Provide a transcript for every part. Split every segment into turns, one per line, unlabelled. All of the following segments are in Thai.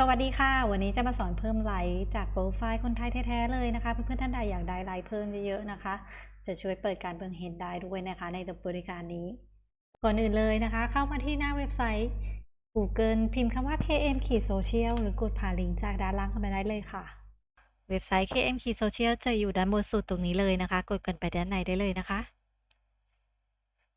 สวัสดีค่ะ วันนี้จะมาสอนเพิ่มไลค์จากโปรไฟล์คนไทยแท้ๆเลยนะคะ เพื่อนๆท่านใดอยากได้ไลค์เพิ่มเยอะๆนะคะ จะช่วยเปิดการเบิ่งเห็นได้ด้วยนะคะ ในบริการนี้ ก่อนอื่นเลยนะคะ เข้ามาที่หน้าเว็บไซต์ Google พิมพ์คำว่า KM ขีดโซเชียลหรือกดผ่านลิงก์จากด้านล่างเข้าไปได้เลยค่ะ เว็บไซต์ KM ขีดโซเชียลจะอยู่ด้านบนสุดตรงนี้เลยนะคะ กดกันไปด้านในได้เลยนะคะ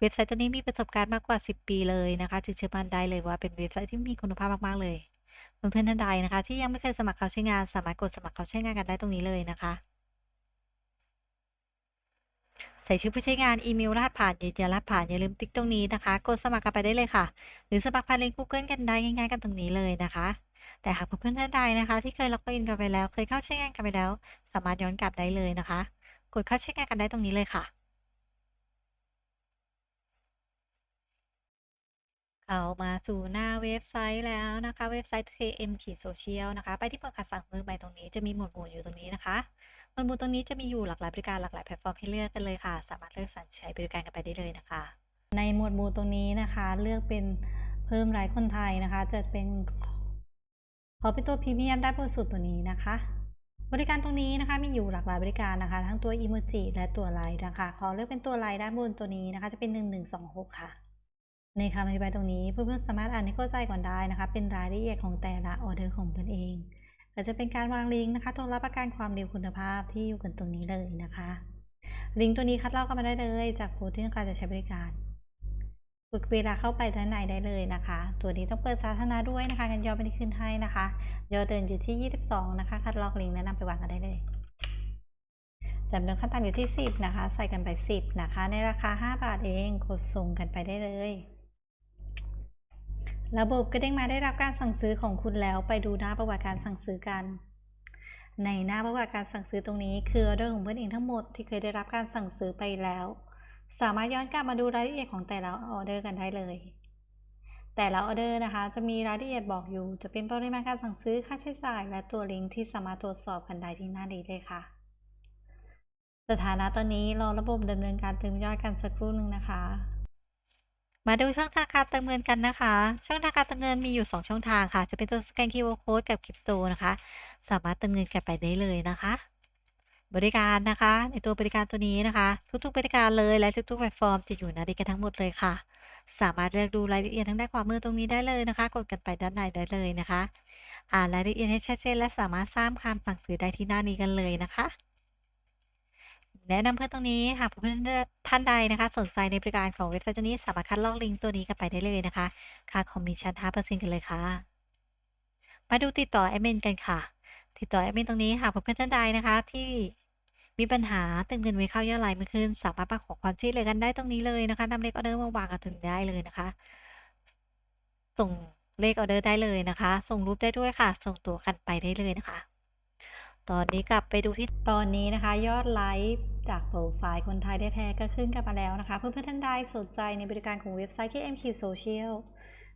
เว็บไซต์ตัวนี้มีประสบการณ์มากกว่า 10 ปีเลยนะคะ จึงเชื่อมั่นได้เลยว่าเป็นเว็บไซต์ที่มีคุณภาพมากๆเลยเพื่อนๆท่านใดนะคะ ที่ยังไม่เคยสมัครเข้าใช้งาน สามารถกดสมัครเข้าใช้งานกันได้ตรงนี้เลยนะคะ ใส่ชื่อผู้ใช้งานอีเมลรหัสผ่านยืนยันรหัสผ่านอย่าลืมติ๊กตรงนี้นะคะ กดสมัครกันไปได้เลยค่ะ หรือสมัครผ่านลิงก์ Google กันได้ง่ายๆกันตรงนี้เลยนะคะ แต่หากเพื่อนๆท่านใดนะคะ ที่เคยล็อกอินกันไปแล้ว เคยเข้าใช้งานกันไปแล้ว สามารถย้อนกลับได้เลยนะคะ กดเข้าใช้งานกันได้ตรงนี้เลยค่ะ เข้ามาสู่หน้าเว็บไซต์แล้วนะคะ เว็บไซต์ KM ขีดโซเชียลนะคะ ไปที่เปิดคัดสั่งมือใหม่ตรงนี้จะมีหมวดหมู่อยู่ตรงนี้นะคะ หมวดหมู่ตรงนี้จะมีอยู่หลากหลายบริการหลากหลายแพลตฟอร์มให้เลือกกันเลยค่ะ สามารถเลือกสรรใช้บริการกันไปได้เลยนะคะ ในหมวดหมู่ตรงนี้นะคะ เลือกเป็นเพิ่มรายคนไทยนะคะ จะเป็นขอเป็นตัวพรีเมียมได้บนสุดตัวนี้นะคะ บริการตรงนี้นะคะมีอยู่หลากหลายบริการนะคะ ทั้งตัวอีโมจิและตัวไลน์นะคะ ขอเลือกเป็นตัวไลน์ด้านบนตัวนี้นะคะ จะเป็น 1126 ค่ะ ในคำอธิบายตรงนี้เพื่อนๆสามารถอ่านให้เข้าใจก่อนได้นะคะ เป็นรายละเอียดของแต่ละออเดอร์ของตนเองก็จะเป็นการวางลิงก์นะคะตัวรับประกันความเร็วคุณภาพที่อยู่กันตรงนี้เลยนะคะ ลิงก์ตัวนี้คัดลอกกันมาได้เลย จากผู้ที่ต้องการจะใช้บริการฝึกเวลาเข้าไปด้านในได้เลยนะคะ ตัวนี้ต้องเปิดสาธารณะด้วยนะคะกันยอไม่ได้ขึ้นให้นะคะยอเดินอยู่ที่ 22 นะคะ คัดลอกลิงก์แนะนำไปวางกันได้เลยจำนวนขั้นต่ำอยู่ที่ 10 นะคะ ใส่กันไป 10 นะคะ ในราคา 5 บาทเองกดส่งกันไปได้เลย ระบบก็เด้งมาได้รับการสั่งซื้อของคุณแล้วไปดูหน้าประวัติการสั่งซื้อกัน ในหน้าประวัติการสั่งซื้อตรงนี้ คือออเดอร์ของเพื่อนเองทั้งหมดที่เคยได้รับการสั่งซื้อไปแล้ว สามารถย้อนกลับมาดูรายละเอียดของแต่ละออเดอร์กันได้เลย แต่ละออเดอร์นะคะ จะมีรายละเอียดบอกอยู่ จะเป็นปริมาณการสั่งซื้อค่าใช้จ่าย และตัวลิงก์ที่สามารถตรวจสอบกันได้ที่หน้านี้เลยค่ะ สถานะตอนนี้รอระบบดำเนินการเติมยอดกันสักครู่หนึ่งนะคะ มาดูช่องทางการเติมเงินกันนะคะ ช่องทางการเติมเงินมีอยู่ 2 ช่องทางค่ะ จะเป็นตัวสแกน QR Code กับคริปโตนะคะ สามารถเติมเงินกันไปได้เลยนะคะ บริการนะคะ ในตัวบริการตัวนี้นะคะ ทุกๆบริการเลยและทุกๆแพลตฟอร์มจะอยู่ในนี้กันทั้งหมดเลยค่ะ สามารถเลือกดูรายละเอียดทางด้านขวามือตรงนี้ได้เลยนะคะ กดกันไปด้านในได้เลยนะคะ อ่านรายละเอียดให้ชัดเจนและสามารถสร้างคำสั่งซื้อได้ที่หน้านี้กันเลยนะคะ แนะนำเพื่อนตรงนี้หากเพื่อนท่านใดนะคะ สนใจในบริการของเว็บไซต์ตัวนี้สามารถคัดลอกลิงก์ตัวนี้กันไปได้เลยนะคะ ค่าคอมมิชชั่น5%กันเลยค่ะ มาดูติดต่อแอดมินกันค่ะ ติดต่อแอดมินตรงนี้หากเพื่อนท่านใดนะคะที่มีปัญหาติมเงินไว้เข้ายอดไลน์ไม่ขึ้น สามารถมาขอความช่วยเหลือกันได้ตรงนี้เลยนะคะนำเลขออเดอร์มาวางกันถึงได้เลยนะคะ ส่งเลขออเดอร์ได้เลยนะคะ ส่งรูปได้ด้วยค่ะ ส่งตัวกันไปได้เลยนะคะ ตอนนี้กลับไปดูที่ตอนนี้นะคะ ยอดไลค์ จากโปรไฟล์คนไทยแท้ๆก็ขึ้นกันมาแล้วนะคะ เพื่อนๆท่านใดสนใจในบริการของเว็บไซต์ KMK Social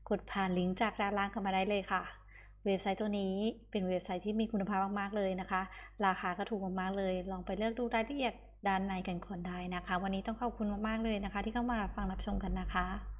กดผ่านลิงก์จากด้านล่างเข้ามาได้เลยค่ะ เว็บไซต์ตัวนี้เป็นเว็บไซต์ที่มีคุณภาพมากๆเลยนะคะ ราคาก็ถูกมากๆเลย ลองไปเลือกดูรายละเอียดด้านในกันก่อนได้นะคะ วันนี้ต้องขอบคุณมากๆเลยนะคะ ที่เข้ามารับฟังรับชมกันนะคะ